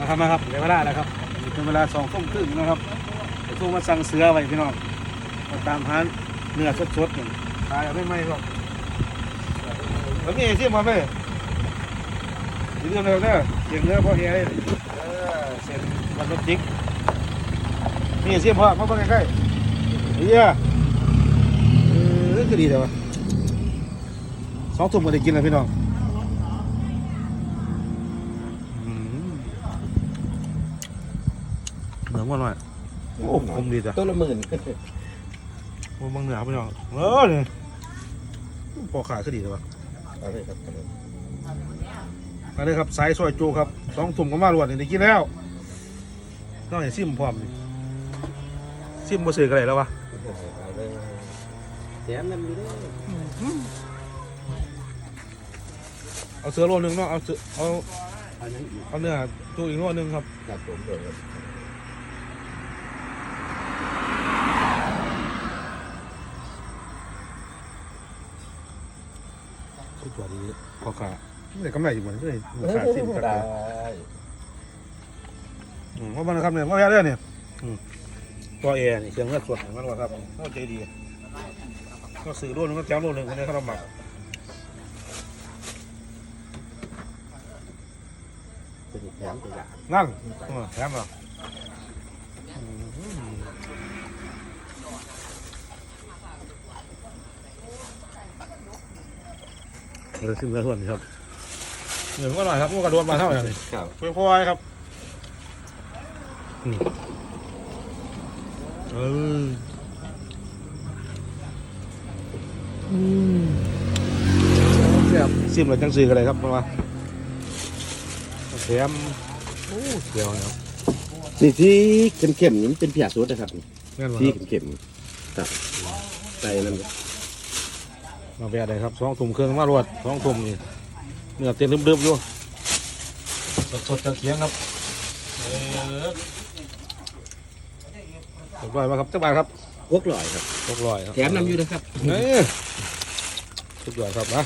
มาครับมาครับเดี๋ยวเวลาแล้วครับเป็นเวลาสองทุ่มครึ่งนะครับเดี๋ยวทุ่มมาสั่งเสือไว้พี่น้องมาตามหาเนื้อสดๆหนี่งตายไม่ไหมครับแล้วมีที่มาไหมเรื่อเร็วเด้อเสียงเนื้อพอเฮียเลยเออเสร็จวันรถจิกมีเสียงพอมาเบิ่งใกล้ๆเฮียเออก็ดีแต่ว่าสองทุ่มก็ได้กินแล้วพี่น้อง อืม เหนือมันหน่อยโอ้คมดีจ้ะต้นละหมื่นโอ้บางเหนือพี่น้องเออเนี่ยพอขาขึ้นดีเลยวะเอาเลยครับเอาเลยมาเลยครับสายซอยจูครับสองถุ่มก็มารวดนี่ได้กินแล้วน้องเห็นซิมพร้อมนี่ซิมบ่ซื้อกันเลยแล้ววะเอาเลยแถมน้ำอยู่เด้วยเอาเสือโลนึงเนาะเอาเสือเอาอันนั้นอีกเอาเนื้อจูอีกโลนึงครับครับผมเลยครับ สุดยอดดีพอขาไม่ได้กำไรอยู่เหมือนเลยพอขาซิมกันได้อืมเพราะมันนะครับเนี่ยว่าแย่เลยเนี่ยอืมตัวเอนี่เสียงเลือดสดของมันว่าครับเข้าใจดีก็สื่อรุ่นก็แจ้วรุ่นหนึ่งคนนี้เขาลำบากเป็นอีกแถมตัวอย่างนั่นเออแถมเหรอ เออขึ้นเรือส่วนครับเหนือก็หน่อยครับพวกกระโดดมาเท่าไหร่นี่ครับเพื่อพอยครับอืมเอออืมเสียบซิมเลยจังสีกันเลยครับมาแถมโอ้เดี๋ยวเนาะนี่ที่เข้มๆนี่มันเป็นเพียสุดนะครับแม่นบ่ที่ครับเข้มๆครับใส่นั่น มาแวะได้ครับสองถุ่มเครื่องมารวดสองถุ่มนี่เนื้อเต็มดึบๆอยู่สดๆจากเคียงครับเออเรียบร้อยมาครับเจ้าบ่าวครับพวกลอยครับหกร้อยครับแถมน้ำอยู่นะครับเอ้ยสุดยอดครับนะ